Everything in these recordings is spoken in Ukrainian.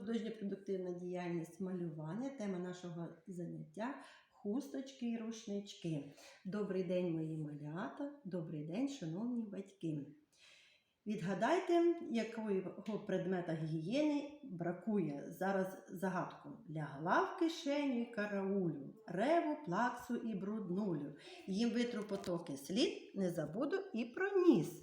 Художньо-продуктивна діяльність малювання, тема нашого заняття хусточки і рушнички. Добрий день, мої малята, добрий день, шановні батьки. Відгадайте, якого предмета гігієни бракує зараз загадку. Лягла в кишеню й караулю, реву, плаксу і бруднулю. Їм витру потоки слід, не забуду і про ніс.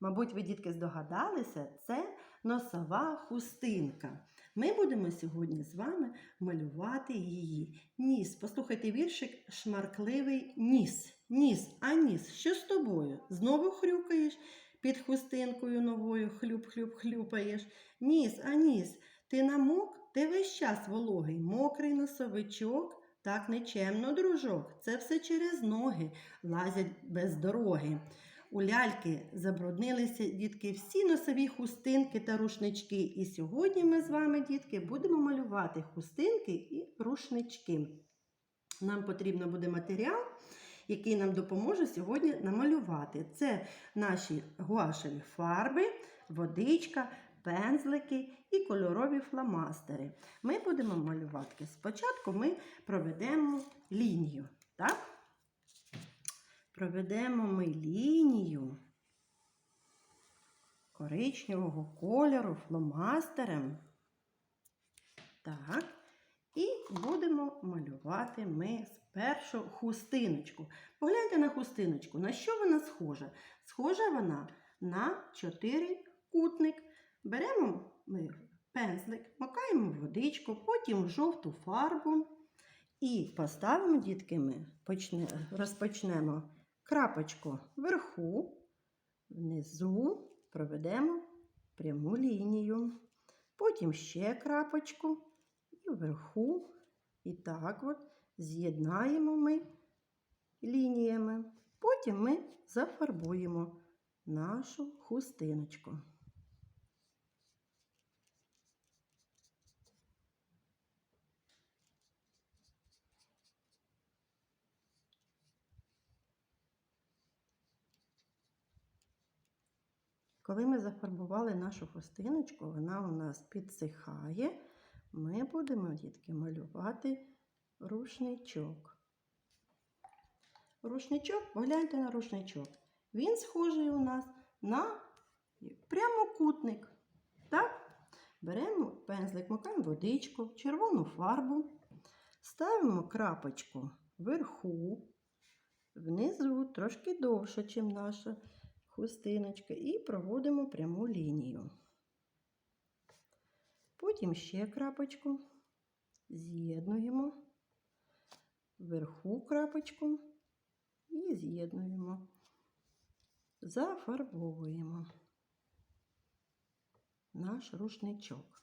Мабуть, ви, дітки, здогадалися, це носова хустинка. Ми будемо сьогодні з вами малювати її. Ніс. Послухайте віршик шмаркливий ніс. Ніс, а ніс, що з тобою? Знову хрюкаєш? Під хустинкою новою хлюп-хлюп хлюпаєш. Ніс, а ніс, ти намок, ти весь час вологий, мокрий носовичок. Так нечемно, дружок. Це все через ноги лазять без дороги. У ляльки забруднилися дітки всі носові хустинки та рушнички. І сьогодні ми з вами, дітки, будемо малювати хустинки і рушнички. Нам потрібно буде матеріал, який нам допоможе сьогодні намалювати. Це наші гуашеві фарби, водичка, пензлики і кольорові фломастери. Ми будемо малювати. Спочатку ми проведемо лінію. Так? Проведемо ми лінію коричневого кольору фломастером. Так. І будемо малювати ми спершу хустиночку. Погляньте на хустиночку. На що вона схожа? Схожа вона на чотирикутник. Беремо ми пензлик, макаємо водичку, потім в жовту фарбу. І поставимо, дітки, ми почне, розпочнемо крапочку вверху, внизу проведемо пряму лінію. Потім ще крапочку і вверху. І так от з'єднаємо ми лініями. Потім ми зафарбуємо нашу хустиночку. Коли ми зафарбували нашу хустиночку, вона у нас підсихає, ми будемо, дітки, малювати рушничок. Рушничок, погляньте на рушничок. Він схожий у нас на прямокутник. Так? Беремо пензлик, макаємо водичку, червону фарбу, ставимо крапочку вверху, внизу, трошки довше, ніж наша хустиночка, і проводимо пряму лінію. Потім ще крапочку, з'єднуємо, вверху крапочку і з'єднуємо, зафарбовуємо наш рушничок.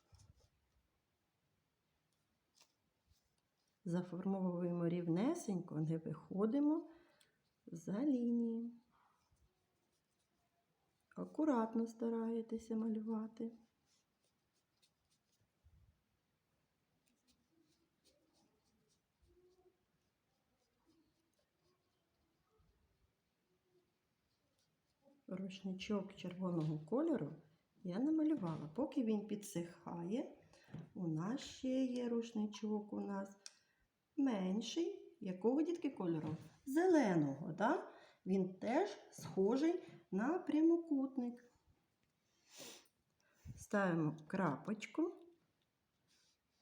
Заформовуємо рівнесенько, не виходимо за лінію. Акуратно стараєтеся малювати. Рушничок червоного кольору я намалювала. Поки він підсихає, у нас ще є рушничок у нас менший, якого дітки кольору? Зеленого. Да? Він теж схожий на прямокутник. Ставимо крапочку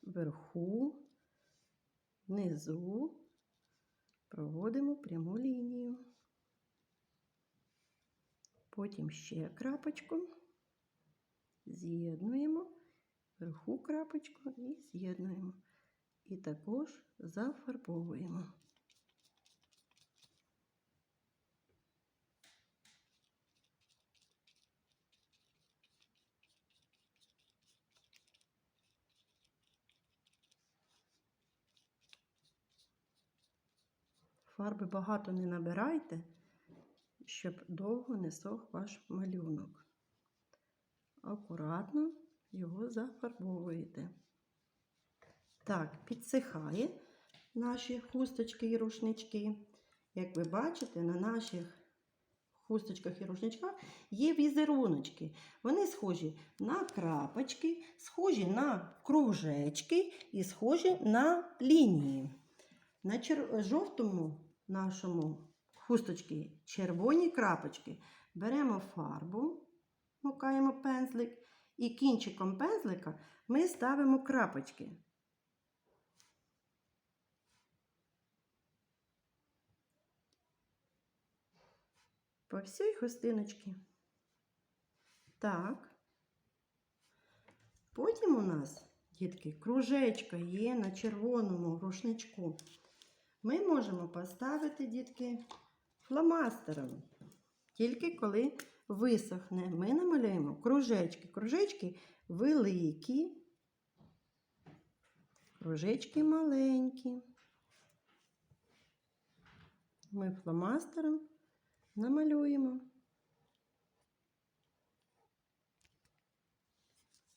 вверху, внизу, проводимо пряму лінію. Потім ще крапочку, з'єднуємо, вверху крапочку і з'єднуємо. І також зафарбовуємо. Фарби багато не набирайте, щоб довго не сох ваш малюнок. Акуратно його зафарбовуєте. Так, підсихає наші хусточки і рушнички. Як ви бачите, на наших хусточках і рушничках є візеруночки. Вони схожі на крапочки, схожі на кружечки і схожі на лінії. На жовтому нашому хусточці червоні крапочки. Беремо фарбу, мукаємо пензлик, і кінчиком пензлика ми ставимо крапочки. По всій хустиночці. Так. Потім у нас, дітки, кружечка є на червоному рушничку. Ми можемо поставити, дітки, фломастером. Тільки коли висохне, ми намалюємо кружечки. Кружечки великі, кружечки маленькі. Ми фломастером намалюємо.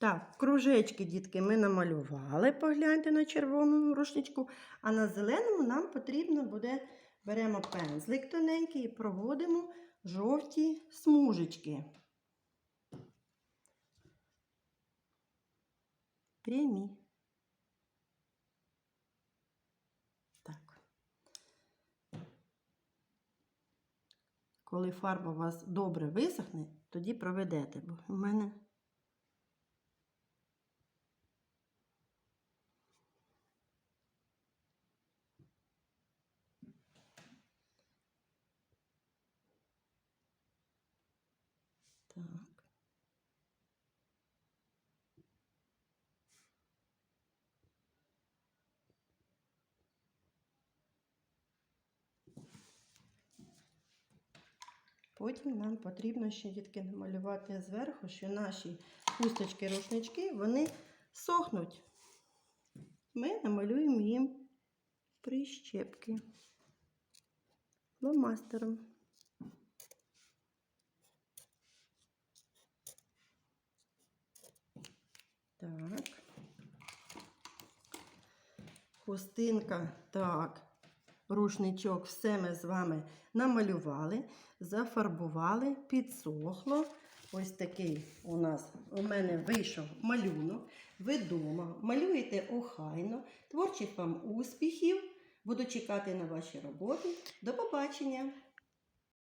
Так, кружечки, дітки, ми намалювали, погляньте на червоному рушничку, а на зеленому нам потрібно буде, беремо пензлик тоненький і проводимо жовті смужечки. Прямі. Так. Коли фарба у вас добре висохне, тоді проведете, бо в мене Так. Потім нам потрібно ще дітки намалювати зверху, що наші хусточки, рушнички, вони сохнуть. Ми намалюємо їм прищепки фломастером. Так. Хустинка, так. Рушничок, все ми з вами намалювали, зафарбували, підсохло. Ось такий у нас у мене вийшов малюнок. Ви вдома малюєте охайно. Творчих вам успіхів. Буду чекати на ваші роботи. До побачення!